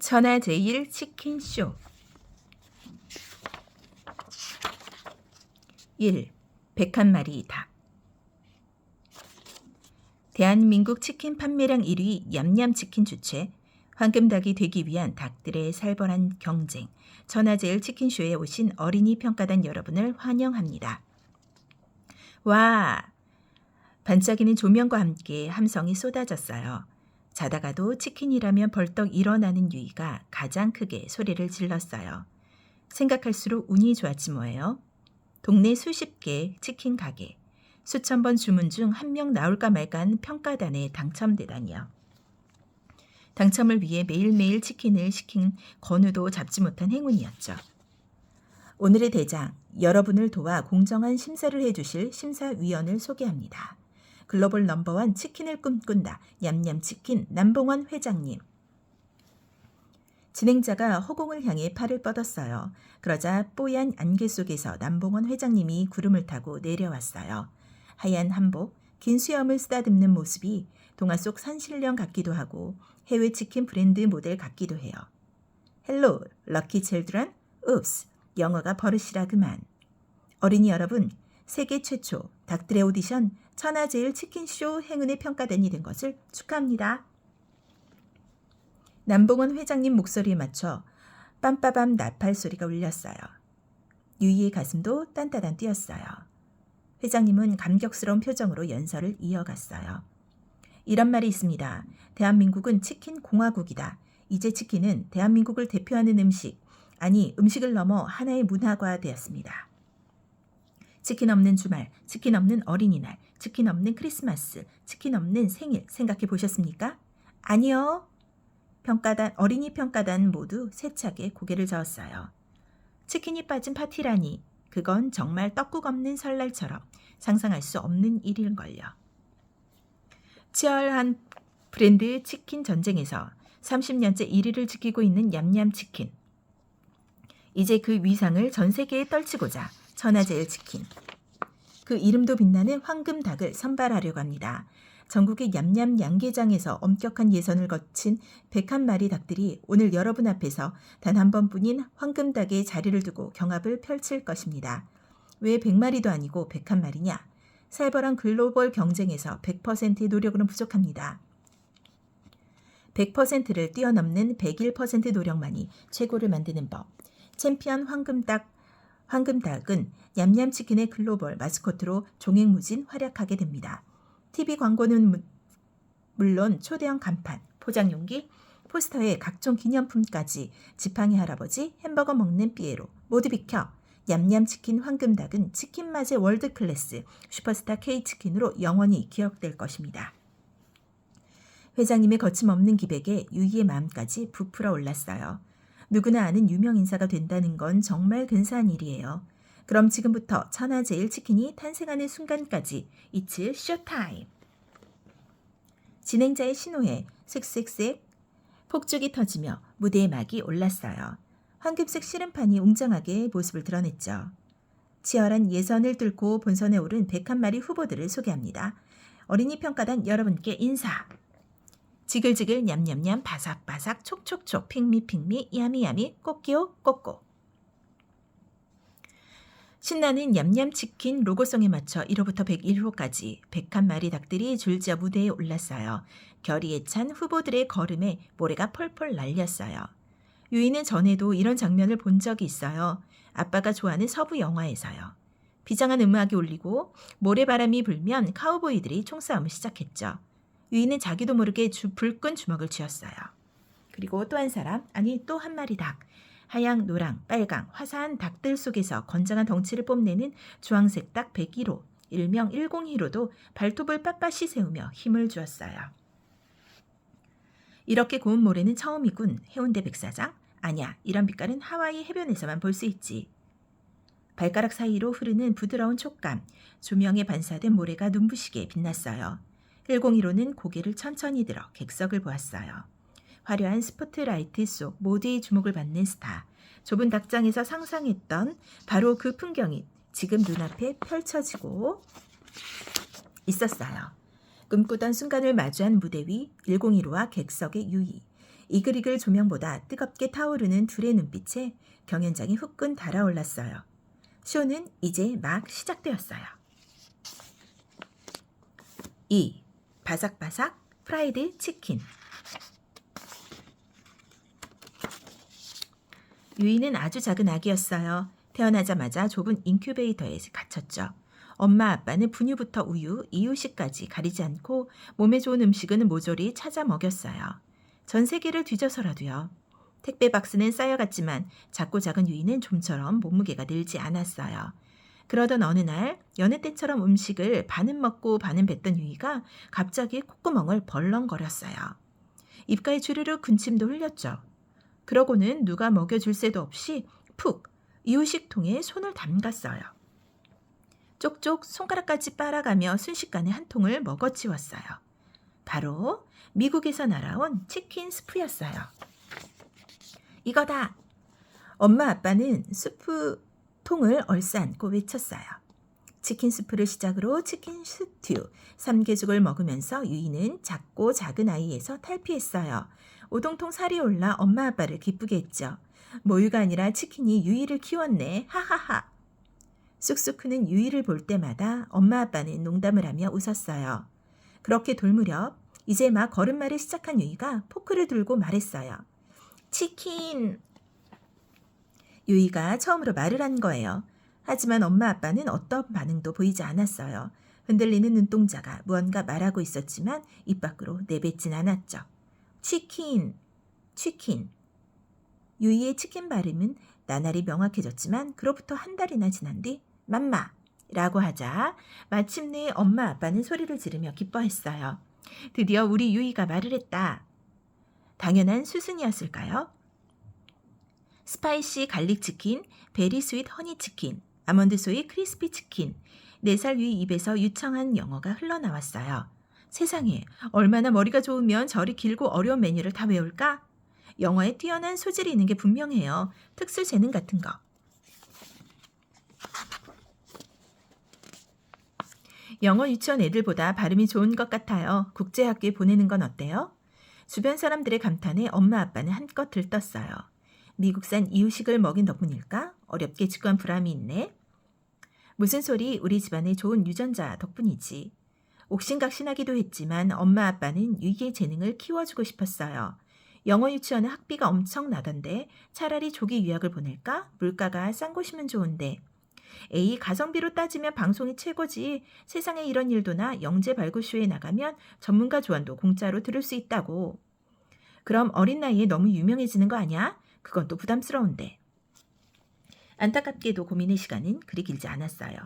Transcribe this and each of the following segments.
천하제일 치킨쇼 1. 101마리 닭 대한민국 치킨 판매량 1위 얌얌치킨 주최 황금닭이 되기 위한 닭들의 살벌한 경쟁 천하제일 치킨쇼에 오신 어린이 평가단 여러분을 환영합니다. 와! 반짝이는 조명과 함께 함성이 쏟아졌어요. 자다가도 치킨이라면 벌떡 일어나는 유이가 가장 크게 소리를 질렀어요. 생각할수록 운이 좋았지 뭐예요. 동네 수십 개 치킨 가게, 수천 번 주문 중 한 명 나올까 말까한 평가단에 당첨되다니요. 당첨을 위해 매일매일 치킨을 시킨 건우도 잡지 못한 행운이었죠. 오늘의 대장, 여러분을 도와 공정한 심사를 해주실 심사위원을 소개합니다. 글로벌 넘버원 치킨을 꿈꾼다 냠냠치킨 남봉원 회장님. 진행자가 허공을 향해 팔을 뻗었어요. 그러자 뽀얀 안개 속에서 남봉원 회장님이 구름을 타고 내려왔어요. 하얀 한복, 긴 수염을 쓰다듬는 모습이 동화 속 산신령 같기도 하고 해외 치킨 브랜드 모델 같기도 해요. 헬로, 럭키 칠드런, 읍스, 영어가 버릇이라 그만. 어린이 여러분, 세계 최초 닭들의 오디션 천하제일 치킨쇼 행운의 평가단이 된 것을 축하합니다. 남봉원 회장님 목소리에 맞춰 빰빠밤 나팔 소리가 울렸어요. 유이의 가슴도 딴따단 뛰었어요. 회장님은 감격스러운 표정으로 연설을 이어갔어요. 이런 말이 있습니다. 대한민국은 치킨 공화국이다. 이제 치킨은 대한민국을 대표하는 음식, 아니 음식을 넘어 하나의 문화가 되었습니다. 치킨 없는 주말, 치킨 없는 어린이날, 치킨 없는 크리스마스, 치킨 없는 생일 생각해 보셨습니까? 아니요. 평가단 어린이 평가단 모두 세차게 고개를 저었어요. 치킨이 빠진 파티라니 그건 정말 떡국 없는 설날처럼 상상할 수 없는 일일걸요. 치열한 브랜드 치킨 전쟁에서 30년째 1위를 지키고 있는 얌얌치킨. 이제 그 위상을 전 세계에 떨치고자 천하제일 치킨. 그 이름도 빛나는 황금 닭을 선발하려고 합니다. 전국의 얌얌 양계장에서 엄격한 예선을 거친 101마리 닭들이 오늘 여러분 앞에서 단 한 번뿐인 황금 닭의 자리를 두고 경합을 펼칠 것입니다. 왜 100마리도 아니고 101마리냐? 살벌한 글로벌 경쟁에서 100%의 노력으로는 부족합니다. 100%를 뛰어넘는 101% 노력만이 최고를 만드는 법. 챔피언 황금닭 황금닭은 냠냠치킨의 글로벌 마스코트로 종횡무진 활약하게 됩니다. TV 광고는 무- 물론 초대형 간판, 포장용기, 포스터에 각종 기념품까지 지팡이 할아버지, 햄버거 먹는 삐에로 모두 비켜 냠냠치킨 황금닭은 치킨 맛의 월드클래스 슈퍼스타 K치킨으로 영원히 기억될 것입니다. 회장님의 거침없는 기백에 유희의 마음까지 부풀어 올랐어요. 누구나 아는 유명 인사가 된다는 건 정말 근사한 일이에요. 그럼 지금부터 천하제일 치킨이 탄생하는 순간까지 이츠 쇼타임. 진행자의 신호에 쌕쌕쌕 폭죽이 터지며 무대의 막이 올랐어요. 황금색 씨름판이 웅장하게 모습을 드러냈죠. 치열한 예선을 뚫고 본선에 오른 101마리 후보들을 소개합니다. 어린이 평가단 여러분께 인사. 지글지글 냠냠냠 바삭바삭 촉촉촉 핑미핑미 야미야미 꼬끼오 꼬꼬 신나는 냠냠치킨 로고송에 맞춰 1호부터 101호까지 101마리 닭들이 줄지어 무대에 올랐어요. 결의에 찬 후보들의 걸음에 모래가 펄펄 날렸어요. 유이는 전에도 이런 장면을 본 적이 있어요. 아빠가 좋아하는 서부 영화에서요. 비장한 음악이 울리고 모래바람이 불면 카우보이들이 총싸움을 시작했죠. 유이는 자기도 모르게 주 불끈 주먹을 쥐었어요. 그리고 또 한 사람, 아니 또 한 마리 닭. 하양, 노랑, 빨강, 화사한 닭들 속에서 건장한 덩치를 뽐내는 주황색 닭 101호, 일명 101호도 발톱을 빳빳이 세우며 힘을 주었어요. 이렇게 고운 모래는 처음이군, 해운대 백사장. 아냐, 이런 빛깔은 하와이 해변에서만 볼 수 있지. 발가락 사이로 흐르는 부드러운 촉감, 조명에 반사된 모래가 눈부시게 빛났어요. 101호는 고개를 천천히 들어 객석을 보았어요. 화려한 스포트라이트 속 모두의 주목을 받는 스타. 좁은 닭장에서 상상했던 바로 그 풍경이 지금 눈앞에 펼쳐지고 있었어요. 꿈꾸던 순간을 마주한 무대 위 101호와 객석의 유희. 이글이글 조명보다 뜨겁게 타오르는 둘의 눈빛에 경연장이 후끈 달아올랐어요. 쇼는 이제 막 시작되었어요. 2. 바삭바삭 프라이드 치킨 유이는 아주 작은 아기였어요. 태어나자마자 좁은 인큐베이터에 갇혔죠. 엄마 아빠는 분유부터 우유, 이유식까지 가리지 않고 몸에 좋은 음식은 모조리 찾아 먹였어요. 전 세계를 뒤져서라도요. 택배 박스는 쌓여갔지만 작고 작은 유이는 좀처럼 몸무게가 늘지 않았어요. 그러던 어느 날 여느 때처럼 음식을 반은 먹고 반은 뱉던 유이가 갑자기 콧구멍을 벌렁거렸어요. 입가에 주르륵 군침도 흘렸죠. 그러고는 누가 먹여줄 새도 없이 푹 이유식통에 손을 담갔어요. 쪽쪽 손가락까지 빨아가며 순식간에 한 통을 먹어치웠어요. 바로 미국에서 날아온 치킨 스프였어요. 이거다! 엄마 아빠는 스프 통을 얼싸안고 외쳤어요. 치킨 스프를 시작으로 치킨 스튜, 삼계죽을 먹으면서 유이는 작고 작은 아이에서 탈피했어요. 오동통 살이 올라 엄마 아빠를 기쁘게 했죠. 모유가 아니라 치킨이 유이를 키웠네. 하하하. 쑥쑥 크는 유이를 볼 때마다 엄마 아빠는 농담을 하며 웃었어요. 그렇게 돌 무렵 이제 막 걸음마를 시작한 유이가 포크를 들고 말했어요. 치킨. 유이가 처음으로 말을 한 거예요. 하지만 엄마 아빠는 어떤 반응도 보이지 않았어요. 흔들리는 눈동자가 무언가 말하고 있었지만 입 밖으로 내뱉진 않았죠. 치킨, 치킨. 유이의 치킨 발음은 나날이 명확해졌지만 그로부터 한 달이나 지난 뒤 맘마 라고 하자 마침내 엄마 아빠는 소리를 지르며 기뻐했어요. 드디어 우리 유이가 말을 했다. 당연한 수순이었을까요? 스파이시 갈릭 치킨, 베리 스윗 허니 치킨, 아몬드 소이 크리스피 치킨. 4살 유이 입에서 유창한 영어가 흘러나왔어요. 세상에 얼마나 머리가 좋으면 저리 길고 어려운 메뉴를 다 외울까? 영어에 뛰어난 소질이 있는 게 분명해요. 특수 재능 같은 거. 영어 유치원 애들보다 발음이 좋은 것 같아요. 국제학교에 보내는 건 어때요? 주변 사람들의 감탄에 엄마 아빠는 한껏 들떴어요. 미국산 이유식을 먹인 덕분일까? 어렵게 직구한 보람이 있네. 무슨 소리 우리 집안의 좋은 유전자 덕분이지. 옥신각신하기도 했지만 엄마 아빠는 유이의 재능을 키워주고 싶었어요. 영어 유치원은 학비가 엄청 나던데 차라리 조기 유학을 보낼까? 물가가 싼 곳이면 좋은데. 에이 가성비로 따지면 방송이 최고지. 세상에 이런 일도나 영재 발굴쇼에 나가면 전문가 조언도 공짜로 들을 수 있다고. 그럼 어린 나이에 너무 유명해지는 거 아니야? 그건 또 부담스러운데. 안타깝게도 고민의 시간은 그리 길지 않았어요.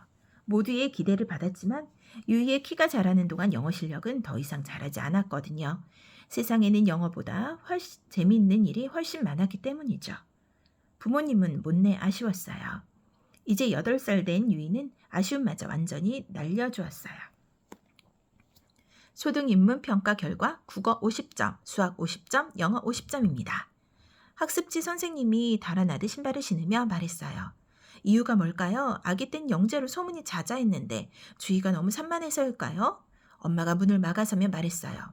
모두의 기대를 받았지만 유이의 키가 자라는 동안 영어 실력은 더 이상 자라지 않았거든요. 세상에는 영어보다 훨씬 재미있는 일이 훨씬 많았기 때문이죠. 부모님은 못내 아쉬웠어요. 이제 8살 된 유이는 아쉬움마저 완전히 날려주었어요. 초등 인문 평가 결과 국어 50점, 수학 50점, 영어 50점입니다. 학습지 선생님이 달아나듯 신발을 신으며 말했어요. 이유가 뭘까요? 아기 땐 영재로 소문이 자자했는데 주의가 너무 산만해서일까요? 엄마가 문을 막아서며 말했어요.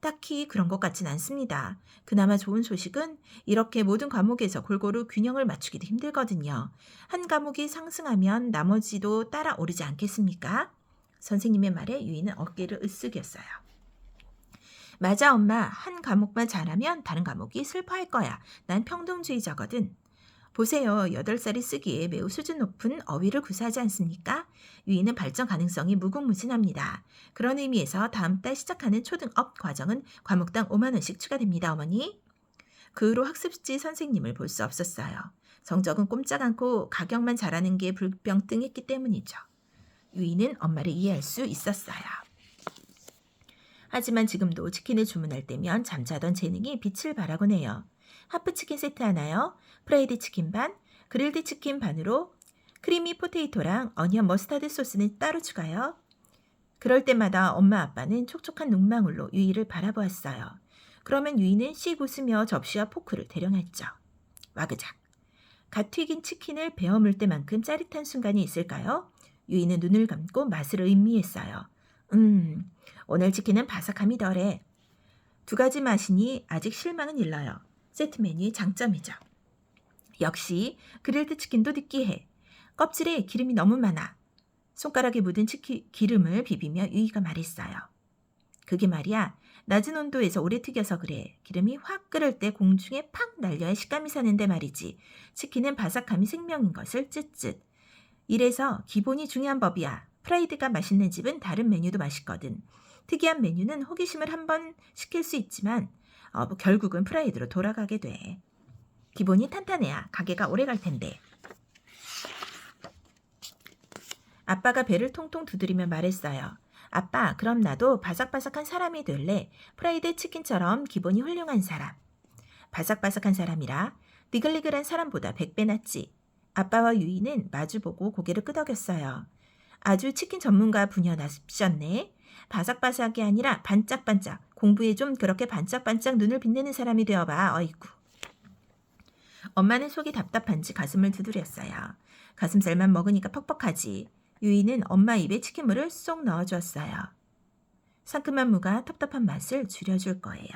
딱히 그런 것 같진 않습니다. 그나마 좋은 소식은 이렇게 모든 과목에서 골고루 균형을 맞추기도 힘들거든요. 한 과목이 상승하면 나머지도 따라 오르지 않겠습니까? 선생님의 말에 유이는 어깨를 으쓱였어요. 맞아, 엄마. 한 과목만 잘하면 다른 과목이 슬퍼할 거야. 난 평등주의자거든. 보세요. 8살이 쓰기에 매우 수준 높은 어휘를 구사하지 않습니까? 유이는 발전 가능성이 무궁무진합니다. 그런 의미에서 다음 달 시작하는 초등업 과정은 과목당 5만원씩 추가됩니다, 어머니. 그 후로 학습지 선생님을 볼 수 없었어요. 성적은 꼼짝 않고 가격만 잘하는 게 불병등했기 때문이죠. 유이는 엄마를 이해할 수 있었어요. 하지만 지금도 치킨을 주문할 때면 잠자던 재능이 빛을 발하곤 해요. 하프 치킨 세트 하나요? 프라이드 치킨 반, 그릴드 치킨 반으로 크리미 포테이토랑 어니언 머스타드 소스는 따로 추가요. 그럴 때마다 엄마 아빠는 촉촉한 눈망울로 유이를 바라보았어요. 그러면 유이는 씩 웃으며 접시와 포크를 대령했죠. 와그작. 갓 튀긴 치킨을 베어 물 때만큼 짜릿한 순간이 있을까요? 유이는 눈을 감고 맛을 의미했어요. 음, 오늘 치킨은 바삭함이 덜해. 두 가지 맛이니 아직 실망은 일러요. 세트 메뉴의 장점이죠. 역시 그릴드 치킨도 느끼해. 껍질에 기름이 너무 많아. 손가락에 묻은 치킨 기름을 비비며 유이가 말했어요. 그게 말이야. 낮은 온도에서 오래 튀겨서 그래. 기름이 확 끓을 때 공중에 팍 날려야 식감이 사는데 말이지. 치킨은 바삭함이 생명인 것을 쯧쯧. 이래서 기본이 중요한 법이야. 프라이드가 맛있는 집은 다른 메뉴도 맛있거든. 특이한 메뉴는 호기심을 한번 시킬 수 있지만 어, 뭐 결국은 프라이드로 돌아가게 돼. 기본이 탄탄해야 가게가 오래 갈 텐데. 아빠가 배를 통통 두드리며 말했어요. 아빠, 그럼 나도 바삭바삭한 사람이 될래. 프라이드 치킨처럼 기본이 훌륭한 사람. 바삭바삭한 사람이라 니글니글한 사람보다 100배 낫지. 아빠와 유이는 마주보고 고개를 끄덕였어요. 아주 치킨 전문가 분야 나십셨네. 바삭바삭이 아니라 반짝반짝. 공부에 좀 그렇게 반짝반짝 눈을 빛내는 사람이 되어봐. 어이구. 엄마는 속이 답답한지 가슴을 두드렸어요. 가슴살만 먹으니까 퍽퍽하지. 유이는 엄마 입에 치킨물을 쏙 넣어주었어요. 상큼한 무가 텁텁한 맛을 줄여줄 거예요.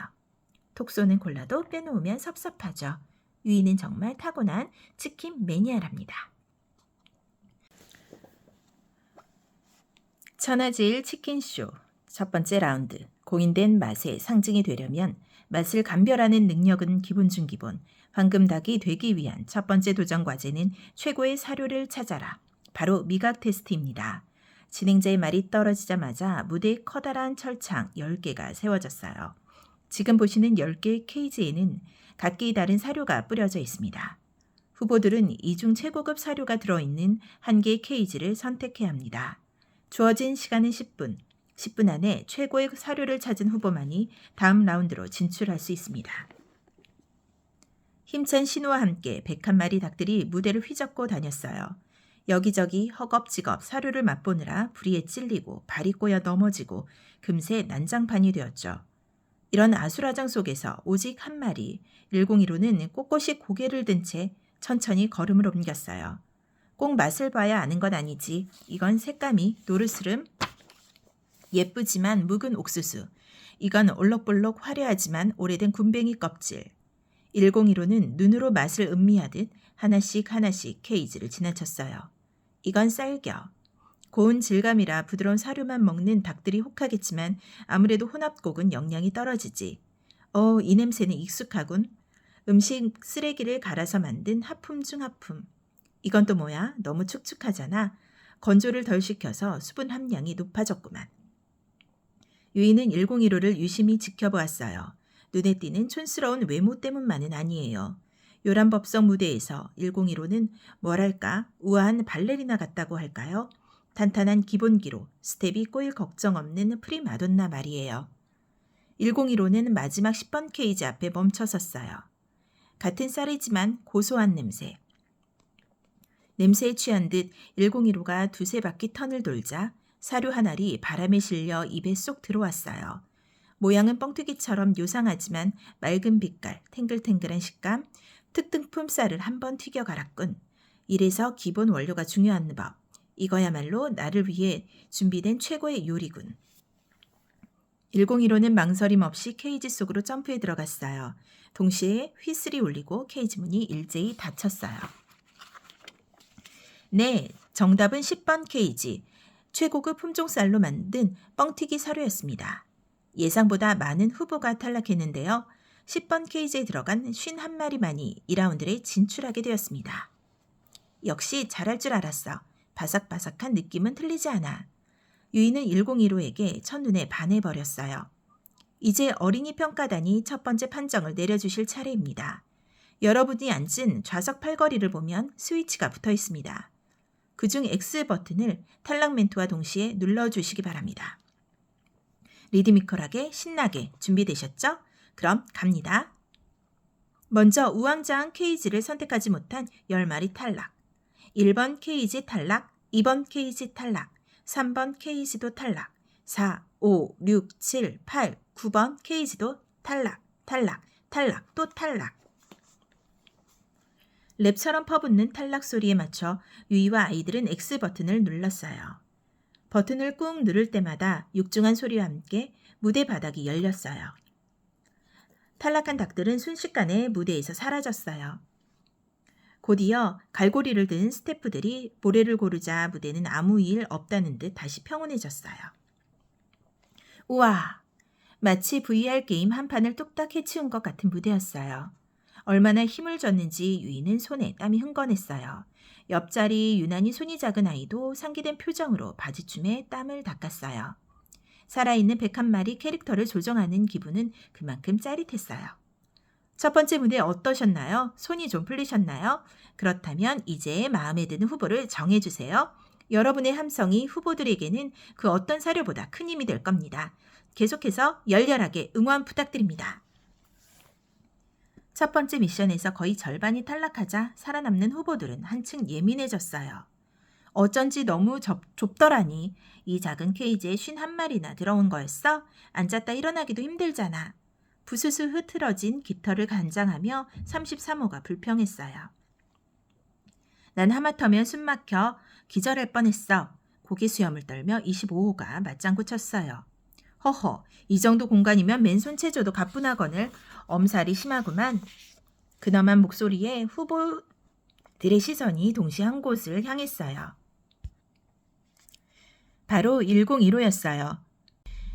톡 쏘는 콜라도 빼놓으면 섭섭하죠. 유이는 정말 타고난 치킨 매니아랍니다. 천하제일 치킨쇼 첫 번째 라운드 공인된 맛의 상징이 되려면 맛을 감별하는 능력은 기본 중 기본 황금닭이 되기 위한 첫 번째 도전 과제는 최고의 사료를 찾아라 바로 미각 테스트입니다. 진행자의 말이 떨어지자마자 무대에 커다란 철창 10개가 세워졌어요. 지금 보시는 10개의 케이지에는 각기 다른 사료가 뿌려져 있습니다. 후보들은 이중 최고급 사료가 들어있는 한 개의 케이지를 선택해야 합니다. 주어진 시간은 10분. 10분 안에 최고의 사료를 찾은 후보만이 다음 라운드로 진출할 수 있습니다. 힘찬 신호와 함께 101마리 닭들이 무대를 휘젓고 다녔어요. 여기저기 허겁지겁 사료를 맛보느라 부리에 찔리고 발이 꼬여 넘어지고 금세 난장판이 되었죠. 이런 아수라장 속에서 오직 한 마리 101호는 꼿꼿이 고개를 든 채 천천히 걸음을 옮겼어요. 꼭 맛을 봐야 아는 건 아니지. 이건 색감이 노르스름 예쁘지만 묵은 옥수수. 이건 올록볼록 화려하지만 오래된 군뱅이 껍질. 101호는 눈으로 맛을 음미하듯 하나씩 하나씩 케이지를 지나쳤어요. 이건 쌀겨. 고운 질감이라 부드러운 사료만 먹는 닭들이 혹하겠지만 아무래도 혼합곡은 영양이 떨어지지. 어, 이 냄새는 익숙하군. 음식 쓰레기를 갈아서 만든 하품 중 하품. 이건 또 뭐야? 너무 축축하잖아. 건조를 덜 시켜서 수분 함량이 높아졌구만. 유이는 1015를 유심히 지켜보았어요. 눈에 띄는 촌스러운 외모 때문만은 아니에요. 요란법석 무대에서 101호는 뭐랄까 우아한 발레리나 같다고 할까요? 탄탄한 기본기로 스텝이 꼬일 걱정 없는 프리마돈나 말이에요. 101호는 마지막 10번 케이지 앞에 멈춰 섰어요. 같은 쌀이지만 고소한 냄새. 냄새에 취한 듯 101호가 두세 바퀴 턴을 돌자 사료 한 알이 바람에 실려 입에 쏙 들어왔어요. 모양은 뻥튀기처럼 요상하지만 맑은 빛깔, 탱글탱글한 식감, 특등품 쌀을 한번 튀겨 갈았군. 이래서 기본 원료가 중요한 법. 이거야말로 나를 위해 준비된 최고의 요리군. 101호는 망설임 없이 케이지 속으로 점프해 들어갔어요. 동시에 휘슬이 울리고 케이지 문이 일제히 닫혔어요. 네, 정답은 10번 케이지. 최고급 품종쌀로 만든 뻥튀기 사료였습니다. 예상보다 많은 후보가 탈락했는데요. 10번 케이지에 들어간 51마리만이 2라운드에 진출하게 되었습니다. 역시 잘할 줄 알았어. 바삭바삭한 느낌은 틀리지 않아. 유이는 1015에게 첫눈에 반해버렸어요. 이제 어린이 평가단이 첫 번째 판정을 내려주실 차례입니다. 여러분이 앉은 좌석 팔걸이를 보면 스위치가 붙어 있습니다. 그중 X 버튼을 탈락 멘트와 동시에 눌러주시기 바랍니다. 리드미컬하게 신나게 준비되셨죠? 그럼 갑니다. 먼저 우왕좌왕 케이지를 선택하지 못한 10마리 탈락. 1번 케이지 탈락, 2번 케이지 탈락, 3번 케이지도 탈락, 4, 5, 6, 7, 8, 9번 케이지도 탈락, 탈락, 탈락, 또 탈락. 랩처럼 퍼붓는 탈락 소리에 맞춰 유이와 아이들은 X 버튼을 눌렀어요. 버튼을 꾹 누를 때마다 육중한 소리와 함께 무대 바닥이 열렸어요. 탈락한 닭들은 순식간에 무대에서 사라졌어요. 곧이어 갈고리를 든 스태프들이 모래를 고르자 무대는 아무 일 없다는 듯 다시 평온해졌어요. 우와! 마치 VR 게임 한 판을 뚝딱 해치운 것 같은 무대였어요. 얼마나 힘을 줬는지 유이는 손에 땀이 흥건했어요. 옆자리 유난히 손이 작은 아이도 상기된 표정으로 바지춤에 땀을 닦았어요. 살아있는 101마리 캐릭터를 조정하는 기분은 그만큼 짜릿했어요. 첫 번째 무대 어떠셨나요? 손이 좀 풀리셨나요? 그렇다면 이제 마음에 드는 후보를 정해주세요. 여러분의 함성이 후보들에게는 그 어떤 사료보다 큰 힘이 될 겁니다. 계속해서 열렬하게 응원 부탁드립니다. 첫 번째 미션에서 거의 절반이 탈락하자 살아남는 후보들은 한층 예민해졌어요. 어쩐지 너무 좁, 좁더라니. 이 작은 케이지에 51마리나 들어온 거였어? 앉았다 일어나기도 힘들잖아. 부스스 흐트러진 깃털을 간장하며 33호가 불평했어요. 난 하마터면 숨 막혀 기절할 뻔했어. 고개 수염을 떨며 25호가 맞장구 쳤어요. 허허, 이 정도 공간이면 맨손 체조도 가뿐하거늘 엄살이 심하구만. 근엄한 목소리에 후보들의 시선이 동시에 한 곳을 향했어요. 바로 101호였어요.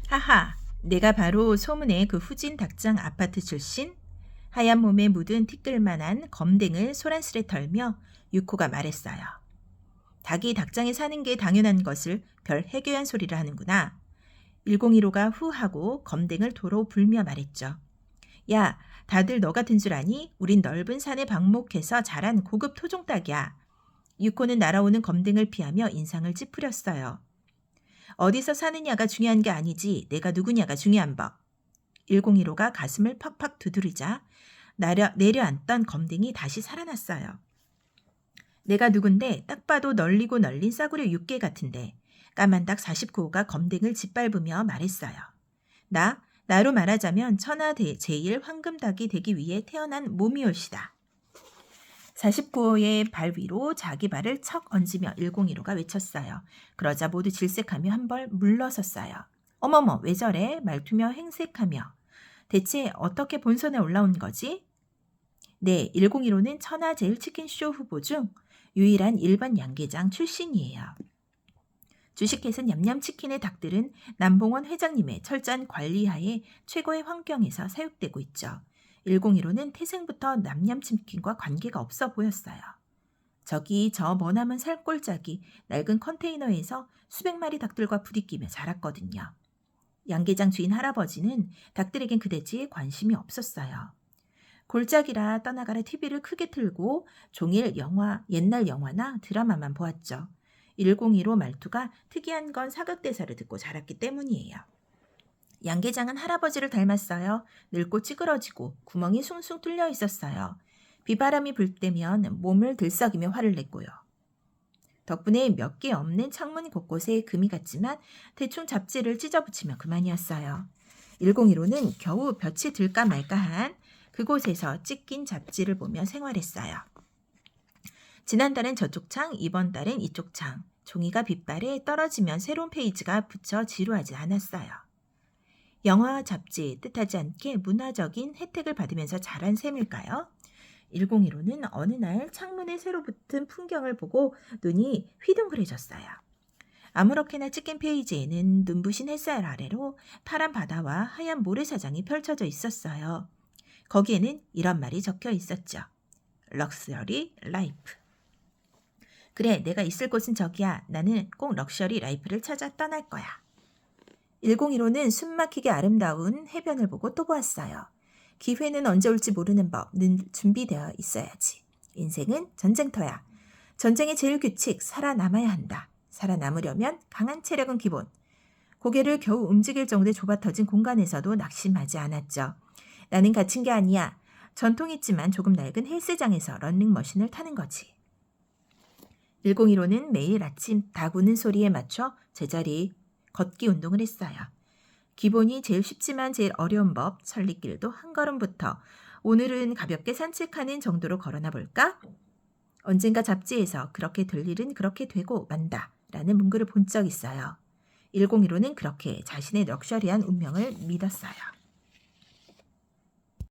하하, 내가 바로 소문의 그 후진 닭장 아파트 출신? 하얀 몸에 묻은 티끌만한 검댕을 소란스레 털며 유코가 말했어요. 닭이 닭장에 사는 게 당연한 것을 별 해괴한 소리를 하는구나. 101호가 후 하고 검댕을 도로 불며 말했죠. 야, 다들 너 같은 줄 아니? 우린 넓은 산에 방목해서 자란 고급 토종 닭이야. 유코는 날아오는 검댕을 피하며 인상을 찌푸렸어요. 어디서 사느냐가 중요한 게 아니지 내가 누구냐가 중요한 법. 101호가 가슴을 팍팍 두드리자 나려, 내려앉던 검댕이 다시 살아났어요. 내가 누군데 딱 봐도 널리고 널린 싸구려 육개 같은데 까만 닭 49호가 검댕을 짓밟으며 말했어요. 나, 나로 말하자면 천하 제일 황금닭이 되기 위해 태어난 몸이올시다. 49호의 발 위로 자기 발을 척 얹으며 101호가 외쳤어요. 그러자 모두 질색하며 한 벌 물러섰어요. 어머머, 왜 저래? 말투며 행색하며. 대체 어떻게 본선에 올라온 거지? 네, 101호는 천하 제일 치킨쇼 후보 중 유일한 일반 양계장 출신이에요. 주식회사 냠냠치킨의 닭들은 남봉원 회장님의 철저한 관리하에 최고의 환경에서 사육되고 있죠. 101호는 태생부터 냠냠치킨과 관계가 없어 보였어요. 저기 저 머나먼 살골짜기 낡은 컨테이너에서 수백 마리 닭들과 부딪히며 자랐거든요. 양계장 주인 할아버지는 닭들에겐 그 대지에 관심이 없었어요. 골짜기라 떠나가라 TV를 크게 틀고 종일 영화, 옛날 영화나 드라마만 보았죠. 102로 말투가 특이한 건 사극대사를 듣고 자랐기 때문이에요. 양계장은 할아버지를 닮았어요. 늙고 찌그러지고 구멍이 숭숭 뚫려 있었어요. 비바람이 불 때면 몸을 들썩이며 화를 냈고요. 덕분에 몇 개 없는 창문 곳곳에 금이 갔지만 대충 잡지를 찢어붙이며 그만이었어요. 101호는 겨우 볕이 들까 말까 한 그곳에서 찢긴 잡지를 보며 생활했어요. 지난달엔 저쪽 창, 이번 달엔 이쪽 창. 종이가 빗발에 떨어지면 새로운 페이지가 붙여 지루하지 않았어요. 영화 잡지 뜻하지 않게 문화적인 혜택을 받으면서 자란 셈일까요? 101호는 어느 날 창문에 새로 붙은 풍경을 보고 눈이 휘둥그레졌어요. 아무렇게나 찍힌 페이지에는 눈부신 햇살 아래로 파란 바다와 하얀 모래사장이 펼쳐져 있었어요. 거기에는 이런 말이 적혀 있었죠. 럭셔리 라이프. 그래, 내가 있을 곳은 저기야. 나는 꼭 럭셔리 라이프를 찾아 떠날 거야. 101호는 숨막히게 아름다운 해변을 보고 또 보았어요. 기회는 언제 올지 모르는 법, 늘 준비되어 있어야지. 인생은 전쟁터야. 전쟁의 제일 규칙, 살아남아야 한다. 살아남으려면 강한 체력은 기본. 고개를 겨우 움직일 정도의 좁아 터진 공간에서도 낙심하지 않았죠. 나는 갇힌 게 아니야. 전통 있지만 조금 낡은 헬스장에서 런닝머신을 타는 거지. 101호는 매일 아침 다구는 소리에 맞춰 제자리 걷기 운동을 했어요. 기본이 제일 쉽지만 제일 어려운 법, 천리길도 한 걸음부터 오늘은 가볍게 산책하는 정도로 걸어나 볼까? 언젠가 잡지에서 그렇게 될 일은 그렇게 되고 만다 라는 문구를 본 적 있어요. 101호는 그렇게 자신의 럭셔리한 운명을 믿었어요.